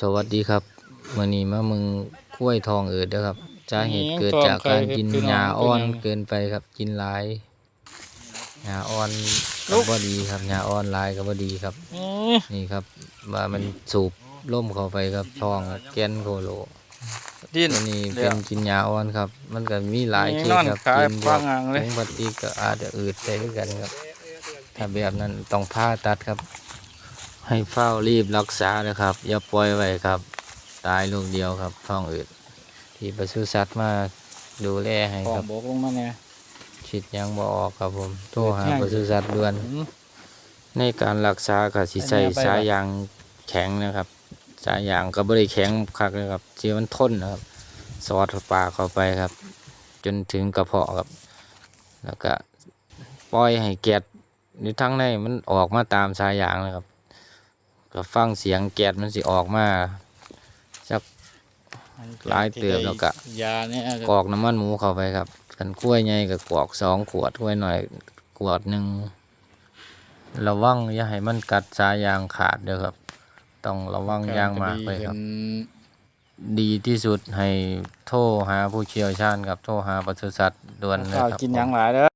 สวัสดีครับมื่อนี้มามึงกล้วยทองเอิดเด้อครับสาเหตุเกิดจากการกินหญ้าอ่อนเกินไปครับกินหลายหญ้าอ่อนก็บ่ดีครับหญ้าอ่อนหลายก็บ่ดีครับนี่ครับว่ามันสูบล่มเข้าไปครับท้องแกนโคโลดิ้นตัวนี้เดี๋เป็ยนวกินหญ้าอ่อนครับ มันก็มีหลายนี่เขตนอนครับขายกินพวฟักงอ่างเลยถุงพลาสติกก็อาจจะอืดได้ด้วยกันครับ ถ้าแบบนั้นต้องผ่าตัดครับ ให้เฝ้ารีบรักษาเลยครับ อย่าปล่อยไว้ครับ ตายลูกเดียวครับท้องอืดที่ปศุสัตว์มาดูแลให้ขอคงรับบกลงมาเนี่ยชิดยังบ่ออกครับผมโทรหาแห้งปศุสัตว์ด่วนอืมในการรักษาก็สิใส่อันนี้เอาไป สายยางแข็งนะครับ สายยางก็บ่ได้แข็งคักนะครับที่มันทนนะครับ สอดปากเข้าไปครับ จนถึงกระเพาะครับ แล้วก็ปล่อยให้แก๊สในทั้งในมันออกมาตามสายยางนะครับ ก็ฟังเสียงแก๊สมันสิออกมาสักหลายเติบแล้วก็ยาเนี่ยกรอกน้ำมันหมูเข้าไปครับกันกล้วยใหญ่กับกรอกสองขวดกล้วยหน่อยขวดหนึ่งระวังอย่าให้มันกัดสายยางขาดเด้อครับ ต้องระวังอยางมากเลยครับ ดีที่สุดให้โทรหาผู้เชี่ยวชาญครับโทรหาปศุสัตว์ด่วนเลยข้าวครับกินผมหยังหลายเด้อ